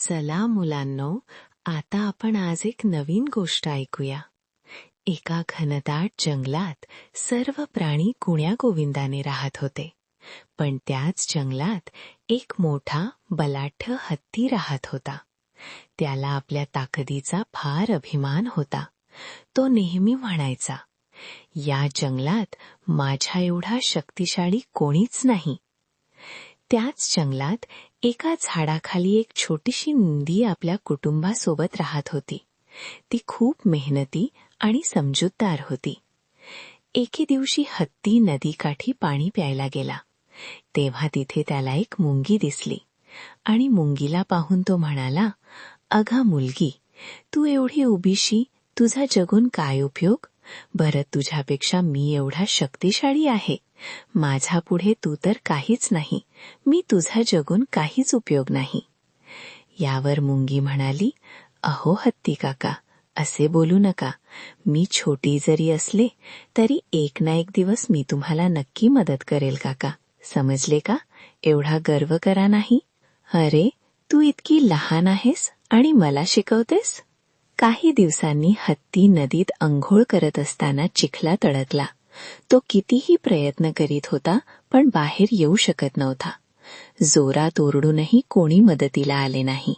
चला मुलांनो आता आपण आज एक नवीन गोष्ट ऐकूया. एका घनदाट जंगलात सर्व प्राणी गुण्या गोविंदाने राहत होते. पण त्याच जंगलात एक मोठा बलाढ्य हत्ती राहत होता. त्याला आपल्या ताकदीचा फार अभिमान होता. तो नेहमी म्हणायचा या जंगलात माझ्या एवढा शक्तिशाली कोणीच नाही. त्याच जंगलात एका झाडाखाली एक छोटीशी निंदी आपल्या कुटुंबासोबत राहत होती. ती खूप मेहनती आणि समजूतदार होती. एके दिवशी हत्ती नदीकाठी पाणी प्यायला गेला. तेव्हा तिथे त्याला एक मुंगी दिसली. आणि मुंगीला पाहून तो म्हणाला अघा मुलगी तू एवढी उभीशी तुझा जगून काय उपयोग? बरं तुझ्यापेक्षा मी एवढा शक्तिशाळी आहे. माझा पुढे तू तर काहीच नाही. मी तुझा जगून काहीच उपयोग नाही. यावर मुंगी म्हणाली अहो हत्ती काका असे बोलू नका. मी छोटी जरी असले तरी एक ना एक दिवस मी तुम्हाला नक्की मदत करेल काका. समजले का? एवढा गर्व करा नाही. अरे तू इतकी लहान आहेस आणि मला शिकवतेस? काही दिवसांनी हत्ती नदीत अंघोळ करत असताना चिखला तडकला. तो कितीही प्रयत्न करीत होता पण बाहेर येऊ शकत नव्हता. जोरात ओरडूनही कोणी मदतीला आले नाही.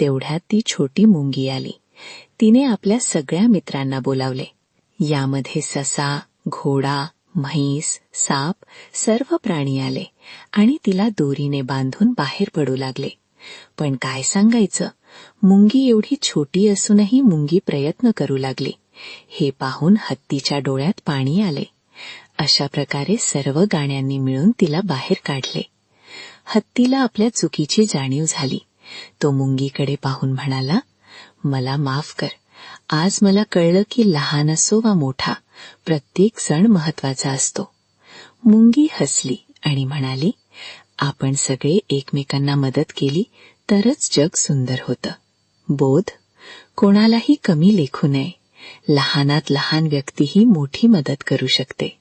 तेवढ्यात ती छोटी मुंगी आली. तिने आपल्या सगळ्या मित्रांना बोलावले. यामध्ये ससा घोडा म्हैस साप सर्व प्राणी आले आणि तिला दोरीने बांधून बाहेर पडू लागले. पण काय सांगायचं? मुंगी एवढी छोटी असूनही मुंगी प्रयत्न करू लागली. हे पाहून हत्तीच्या डोळ्यात पाणी आले. अशा प्रकारे सर्व गाण्यांनी मिळून तिला बाहेर काढले. हत्तीला आपल्या चुकीची जाणीव झाली. तो मुंगीकडे पाहून म्हणाला मला माफ कर. आज मला कळलं की लहान असो वा मोठा प्रत्येक सण महत्त्वाचा असतो. मुंगी हसली आणि म्हणाली आपण सगळे एकमेकांना मदत केली तरच जग सुंदर होतं. बोध? कोणालाही कमी लेखू नये. लहानात लहान व्यक्तीही मोठी मदत करू शकते.